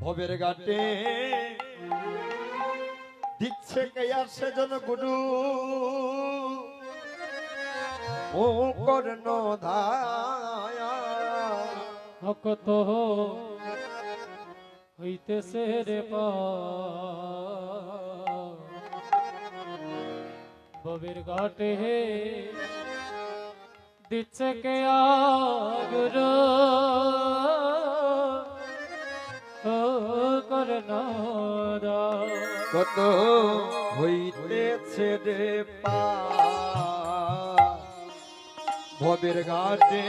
ভবের ঘাটে। দিচ্ছে কেয়ার সেজন গুরু ও কর্ণ ধায়া। ভক্ত হইতেছে রে ববির ঘাটে দিচ্ছে কে গুরু। করন কত হইতেছে রে পা। ভবের ঘাটে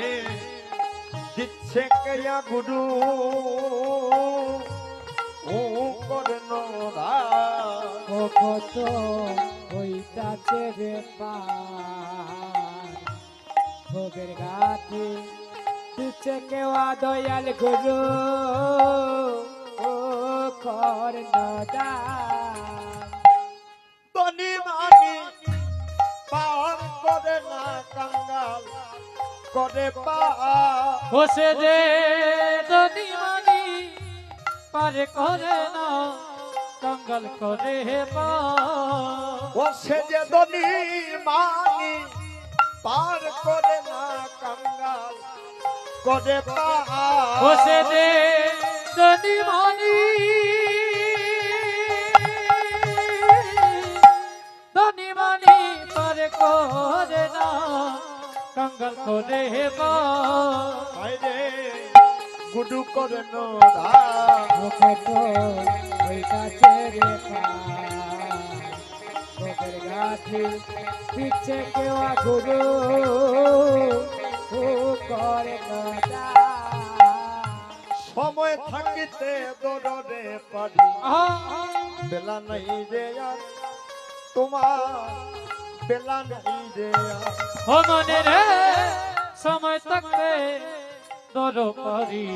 দিচ্ছে কেয়া গুরু ও কর্ণ কত হইতাছে রে পার ভোগের ঘাটে দিচ্ছে কেওয়া দয়াল গুরু তনি মানি পার করে না কাঙ্গাল করে পা বসে দে দনি মানি পারে করে না কঙ্গল করে পা বসে যে দনি মানি পার করে না কাঙ্গাল করে পা বসে দে দনি মানি করে না কঙ্গল করে বাইরে গুডু করে দিচ্ছে কেওয়া গুরু ও কর্ণ সময় থাকিতে দৌড়ে পারি। বেলা নাই রে তোমার বেলা নাই রে ও মনে রে সময় থাকতে দর পারি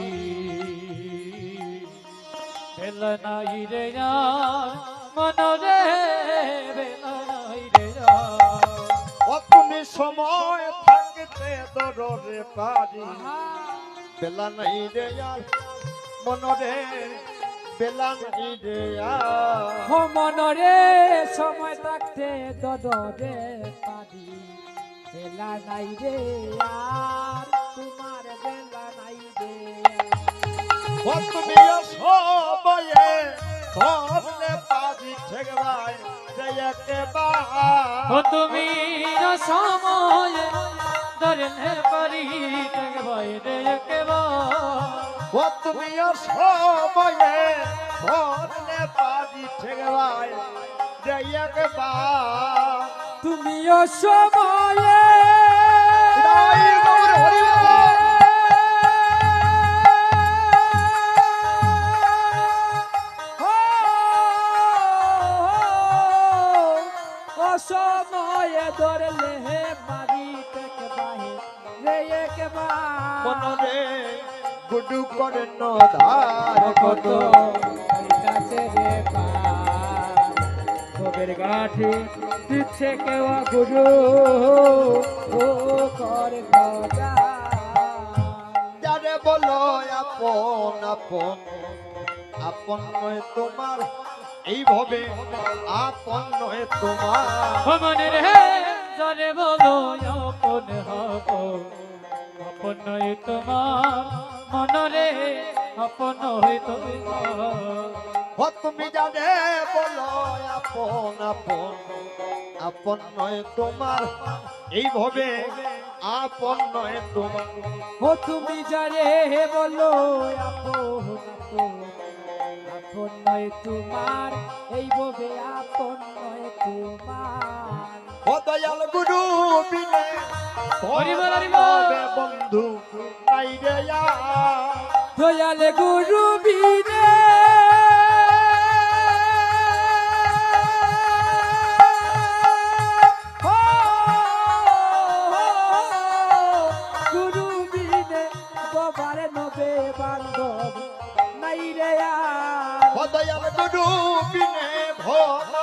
বেলা নাই রে মন রে বেলা নাই রে ও তুমি সময় থাকতে দৌড়ে পারি বেলা নাই রে মনরে রে আর ও মনরে সময় থাকতে দদরে বেলা নাই রে আর তোমার বেলা নাই রে। তুমি সময়ে ঠেকবাই তুমি সময় ধরলে পারি বাইরে ও তুমি সময়ে ধরলে পারি ঠেকবাই রে একবার। তুমিও সময়ে জয় গৌর গুডু করে কত? কাছে গাঠি দিচ্ছে কেওয়া গুরু ও করে যারে বলো আপন আপন আপন নয় তোমার এইভাবে আপন নয় তোমার। মনে রে জরে বলো আপন হব আপন নয় তোমার। মনরে আপন হই তোমার ও তুমি যারে বলো আপন আপন আপন নয় তোমার। এইভাবে আপন নয় তোমার। ও তুমি জানে বলো আপন আপন। আপন নয় তোমার এই ববে আপন নয় তোমার। ও দয়াল গুরু বিনে বন্ধু নাই রে। দয়াল গুরু বিনে। দয়াল গুরু বিনে ভগবান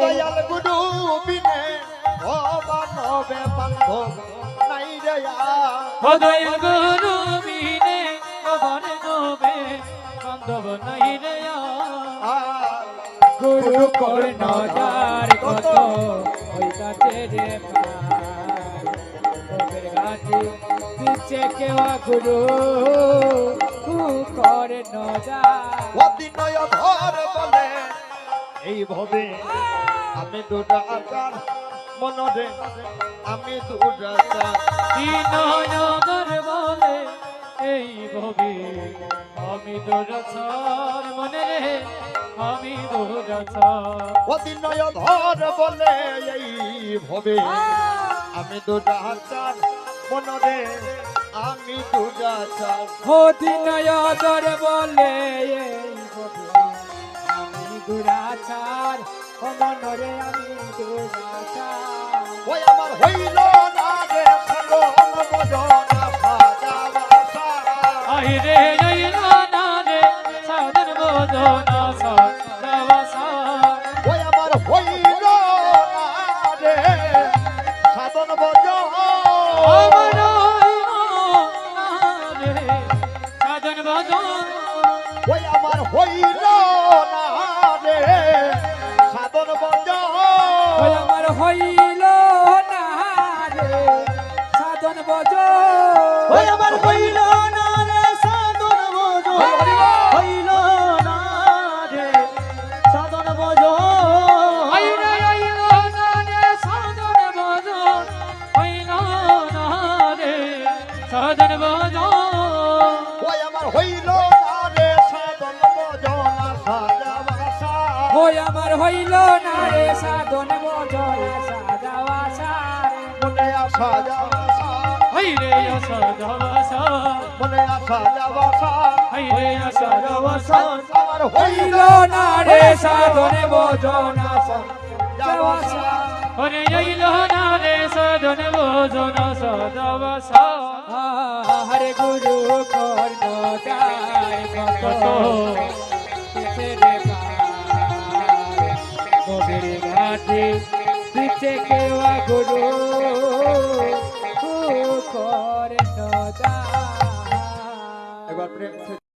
দয়াল গুরু বিনে ভবানবে বান্ধব নাই রে হদয় গুরু মিনে কবর নবে বান্ধব নাই রে গুরু কর্ণ যার কত হইতাছে রে পার। গাছে পিছে কেওয়া গুরু। কর্ণ যার অদিনয় ধর বলে এই ভবে আমি দুরাচার মনরে আমি দুরাচার বিনয়নগর বলে এই ভবি আমি দূরছর মনে রে আমি দূরছর অদিনয় ধর বলে এই ভবে আমি দুরাচার মনরে আমি দুরাচার হদিনয় দর বলে আমি দুরাচার অমনরে আমি দুরাচার ওই আমার হইল না রে সালন বজনা ভাজা বাসা আই না রে সাদর বোধনা। আমার হইল না রে। সাধন বন্ধ। আমার হইল না রে। সাধন বজ আমার হইল না রে সাধন ভজন ওই আমার হইল না রে সাধন বজ সাদাওয়াসা মনে আসা যাবাসা হইরে সাদাবাসা মনে আসা যাবাসা হইরে সাদাবাসা আমার হইল না রে সাধন বজ যাবাসা হরে হইল না রে সাধন ভজন সাদাবাসা হরে গুরু কর্ণ গায় কত ঘাটে পিছে কেওয়া গুরু করে